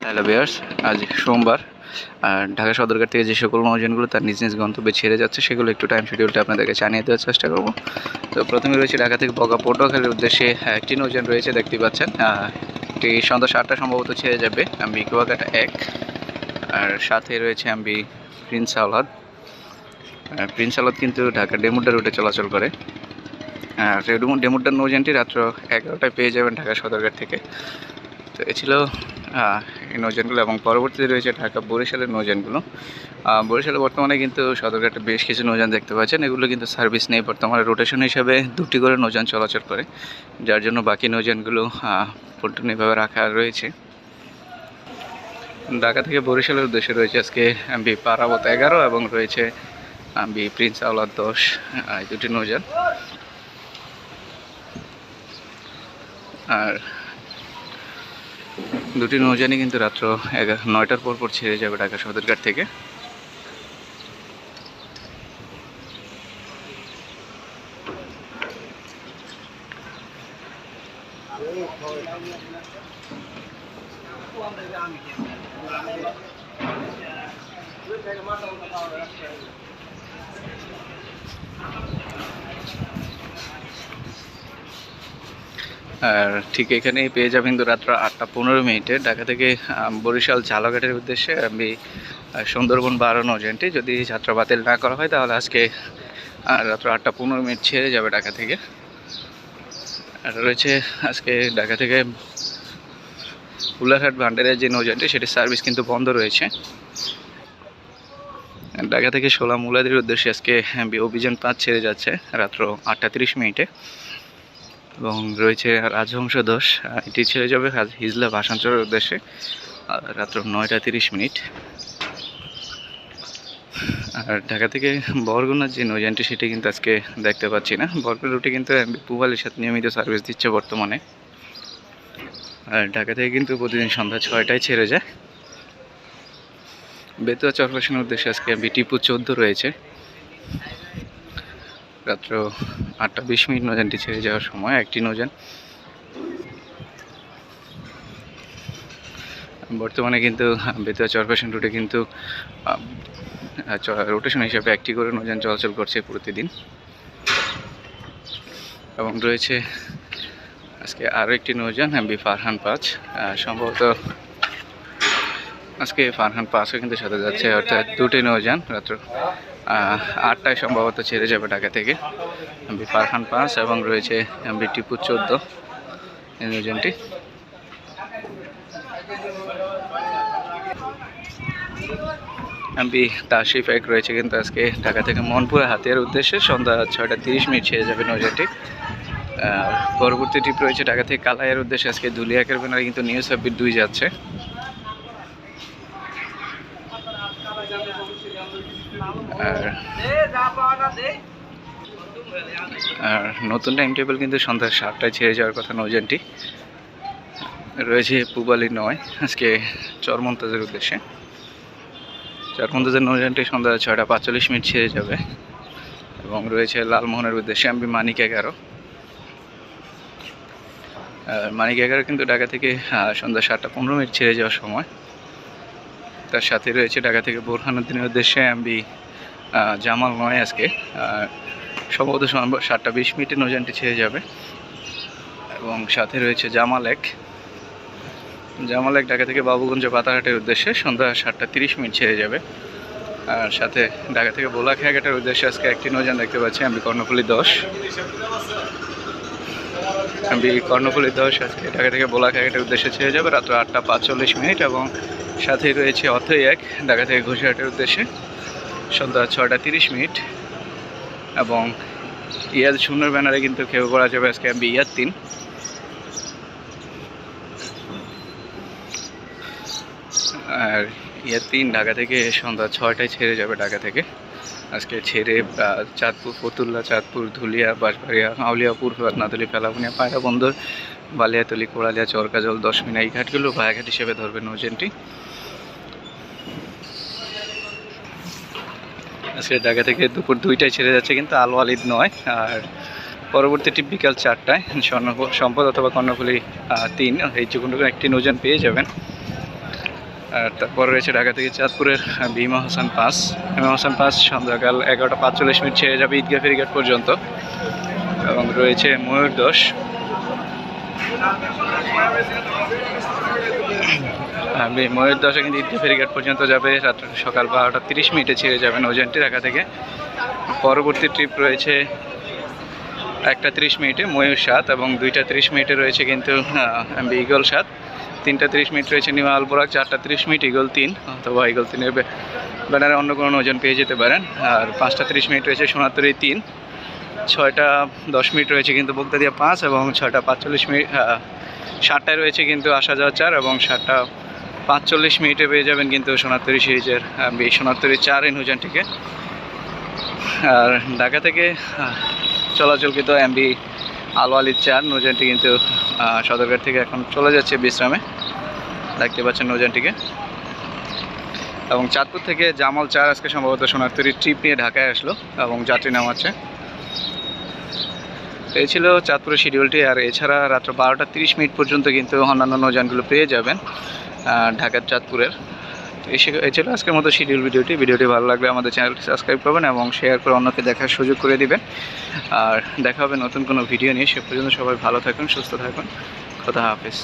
Hello বিয়ার্স আজ সোমবার, আর ঢাকা সদরঘাট থেকে যে সকল নৌযানগুলো তার নিজ নিজ গন্তব্যে ছেড়ে যাচ্ছে, সেগুলো একটু টাইম শিডিউলটা আপনাদেরকে জানিয়ে দেওয়ার চেষ্টা করব। তো প্রথমে রয়েছে ঢাকা থেকে বগা পটুয়াখালীর উদ্দেশ্যে একটি নৌযান রয়েছে, দেখতে পাচ্ছেন। এটি সন্ধ্যা সাতটা সম্ভবত ছেড়ে যাবে আমি কুয়াকাটা এক, আর সাথে রয়েছে আমি প্রিন্স আহ্লাদ। আর প্রিন্স আহ্লাদ কিন্তু ঢাকা ডেমুডা রুটে চলাচল করে। আর ডেমু- ডেমুডার নৌযানটি রাত্র এগারোটায় পেয়ে যাবেন ঢাকা সদরঘাট থেকে। তো এ ছিল এই নৌযানগুলো এবং পরবর্তীতে রয়েছে ঢাকা বরিশালের নৌযানগুলো। আহ, বরিশালে বর্তমানে কিন্তু সদরঘাটে বেশ কিছু নৌযান দেখতে পাচ্ছেন। এগুলো কিন্তু সার্ভিস নেই বর্তমানে রোটেশন হিসাবে দুটি করে নৌযান চলাচল করে যার জন্য বাকি নৌযানগুলো পন্টনীয়ভাবে রাখা রয়েছে। ঢাকা থেকে বরিশালের উদ্দেশ্যে রয়েছে আজকে বি পারাবত এগারো এবং রয়েছে বি প্রিন্স আওলাদ দশ দুটি নৌযান। আর দুটি নৌযানই কিন্তু রাত্র এগারো নয়টার পর পর ছেড়ে যাবে ঢাকা সদরঘাট থেকে। আর ঠিক এখানেই পেয়ে যাবেন কিন্তু রাত্র আটটা পনেরো মিনিটে। ঢাকা থেকে বরিশাল ঝালঘাটের উদ্দেশ্যে আমি সুন্দরবন বারো নৌযানটি। যদি যাত্রা বাতিল না করা হয়, তাহলে আজকে রাত্র আটটা পনেরো মিনিট ছেড়ে যাবে ঢাকা থেকে। আর রয়েছে আজকে ঢাকা থেকে উল্লারহাট ভান্ডারের যে নৌযানটি সেটির সার্ভিস কিন্তু বন্ধ রয়েছে। ঢাকা থেকে সোলা মুলাদের উদ্দেশ্যে আজকে অভিযান পাঁচ ছেড়ে যাচ্ছে, রাত্র আটটা তিরিশ মিনিটে। এবং রয়েছে রাজহংস দোষ এটি ছেড়ে যাবে হিজলা ভাষাঞ্চলের উদ্দেশ্যে রাত্র নয়টা তিরিশ মিনিট। আর ঢাকা থেকে বরগুনার যে নৌযানটি, সেটি কিন্তু আজকে দেখতে পাচ্ছি না। বরগুনা রুটে কিন্তু পুবালির সাথে নিয়মিত সার্ভিস দিচ্ছে বর্তমানে। আর ঢাকা থেকে কিন্তু প্রতিদিন সন্ধ্যা ছয়টায় ছেড়ে যায়। বেতুয়া চরফেশনের উদ্দেশ্যে আজকে এমবি টিপু চোদ্দ রয়েছে। রাত্র আটটা বিশ মিনিট নৌযানটি ছেড়ে যাওয়ার সময় একটি নৌযান। বর্তমানে কিন্তু বেতুয়া চরপেশন রুটে কিন্তু রোটেশন হিসাবে একটি করে নৌযান চলাচল করছে প্রতিদিন। এবং রয়েছে আজকে আরও একটি নৌযান এমবি ফারহান পাঁচ। সম্ভবত আজকে ফারহান পাঁচও কিন্তু সাথে যাচ্ছে, অর্থাৎ দুটি নৌযান রাত্র আটটায় সম্ভবত ছেড়ে যাবে ঢাকা থেকে। এমবি ফারহান পাঁচ এবং রয়েছে এমবি টিপু চোদ্দ। এই এমবি তাশিফ এক রয়েছে কিন্তু আজকে ঢাকা থেকে মনপুরা হাতিয়ার উদ্দেশ্যে। সন্ধ্যা ছয়টা তিরিশ মিনিট ছেড়ে যাবে আর পরবর্তী ট্রিপ রয়েছে ঢাকা থেকে কালাইয়ের উদ্দেশ্যে। আজকে দুলিয়াকের বেনারে কিন্তু নিউজ সাব্বির দুই যাচ্ছে। আর আর নতুন টাইম টেবিল কিন্তু সন্ধ্যা সাতটায় ছেড়ে যাওয়ার কথা নৌযানটি রয়েছে পুবালি নয়, আজকে চরমন্তাজের উদ্দেশ্যে। চরমন্তাজের নৌযানটি সন্ধ্যা ছয়টা পাঁচচল্লিশ মিনিট ছেড়ে যাবে। এবং রয়েছে লালমোহনের উদ্দেশ্যে আমি মানিক এগারো। আর মানিক এগারো কিন্তু ঢাকা থেকে সন্ধ্যা সাতটা পনেরো মিনিট ছেড়ে যাওয়ার সময়। তার সাথে রয়েছে ঢাকা থেকে বোরহানুদ্দিনের উদ্দেশ্যে আমি জামাল নয় আজকে। সম্ভবত সাতটা বিশ মিনিটে নৌযানটি ছেড়ে যাবে। এবং সাথে রয়েছে জামাল এক। জামাল এক ঢাকা থেকে বাবুগঞ্জ পাতাঘাটের উদ্দেশ্যে সন্ধ্যা সাতটা তিরিশ মিনিট ছেড়ে যাবে। আর সাথে ঢাকা থেকে বোলাখিয়াঘাটের উদ্দেশ্যে আজকে একটি নৌযান দেখতে পাচ্ছি আমি কর্ণফুলি দশ। আমি কর্ণফুলি দশ আজকে ঢাকা থেকে বোলাখিয়াঘাটের উদ্দেশ্যে ছেড়ে যাবে। রাত্র আটটা পাঁচচল্লিশ মিনিট এবং সাথেই রয়েছে অথই এক ঢাকা থেকে ঘোষাহাটের উদ্দেশ্যে। সন্ধ্যা ছটা তিরিশ মিনিট। এবং ইয়াদ শূন্যর ব্যানারে কিন্তু কেউ করা যাবে আজকে আমি ইয়াদ তিন আর ইয়াদ তিন ঢাকা থেকে সন্ধ্যা ছটায় ছেড়ে যাবে ঢাকা থেকে। আজকে ছেড়ে চাঁদপুর, ফতুল্লা, চাঁদপুর, ধুলিয়া, বাঁশবাড়িয়া আউলিয়াপুর নাতলি ফেলাবুনিয়া পায়রা বন্দর বালিয়াতলি, কোড়ালিয়া, চরকাজল, দশমিনা, এই ঘাটগুলো ভায়াঘাট হিসেবে ধরবে নৌজেনটি। আজকে ঢাকা থেকে দুপুর দুইটায় ছেড়ে যাচ্ছে কিন্তু আলো আলিদ নয়। আর পরবর্তীটি বিকাল চারটায় স্বর্ণ সম্পদ অথবা কর্ণফুলি তিন। এই যে কোনো একটি নৌযান পেয়ে যাবেন। আর তারপর রয়েছে ঢাকা থেকে চাঁদপুরের ভীমা হাসান পাস। ভীমা হাসান পাস সন্ধ্যাকাল এগারোটা পাঁচচল্লিশ মিনিট ছেড়ে যাবে ঈদগাহ ফেরিঘাট পর্যন্ত। এবং রয়েছে ময়ূর দোষ ময়ূর দশে কিন্তু ঈদগাহ ফেরিঘাট পর্যন্ত যাবে। রাত্র সকাল বারোটা তিরিশ মিনিটে ছেড়ে যাবেন ওজেন্টি ঢাকা থেকে। পরবর্তী ট্রিপ রয়েছে একটা তিরিশ মিনিটে ময়ূর সাত এবং দুইটা তিরিশ মিনিটে রয়েছে কিন্তু ইগল সাত। তিনটা তিরিশ মিনিট রয়েছে নিমা আলবোরাক চারটা তিরিশ মিনিট ইগল তিন। অথবা ইগল তিনের ব্যানারে অন্য কোনো ওজন পেয়ে যেতে পারেন। আর পাঁচটা তিরিশ মিনিট রয়েছে সোনাতরি তিন। ছয়টা দশ মিনিট রয়েছে কিন্তু বগদাদিয়া পাঁচ এবং ছয়টা পাঁচচল্লিশ মিনিট সাতটায় রয়েছে কিন্তু আসা যাওয়া চার এবং সাতটা পাঁচচল্লিশ মিনিটে পেয়ে যাবেন কিন্তু সোনাতরি সিরিজের আহ, সোনাতরি চার ইন ওজনটিকে আর ঢাকা থেকে চলাচলকৃত এমবি আলো আলির চার নৌজানটি কিন্তু সদরঘাট থেকে এখন চলে যাচ্ছে বিশ্রামে। দেখতে পাচ্ছেন নৌজানটিকে এবং চাঁদপুর থেকে জামাল চার আজকে সম্ভবত সোনারতরীর ট্রিপ নিয়ে ঢাকায় আসলো এবং যাত্রী নামাচ্ছে। এই ছিল চাঁদপুরের শিডিউলটি আর এছাড়া রাত্র বারোটা তিরিশ মিনিট পর্যন্ত কিন্তু অন্যান্য নৌযানগুলো পেয়ে যাবেন। ঢাকার চাঁদপুরের। এই ছিল আজকের মতো শিডিউল ভিডিওটি। ভিডিওটি ভালো লাগলে আমাদের চ্যানেলটি সাবস্ক্রাইব করবেন এবং শেয়ার করে অন্যকে দেখার সুযোগ করে দিবেন। আর দেখা হবে নতুন কোনো ভিডিও নিয়ে। সে পর্যন্ত সবাই ভালো থাকুন, সুস্থ থাকুন। খোদা হাফিজ।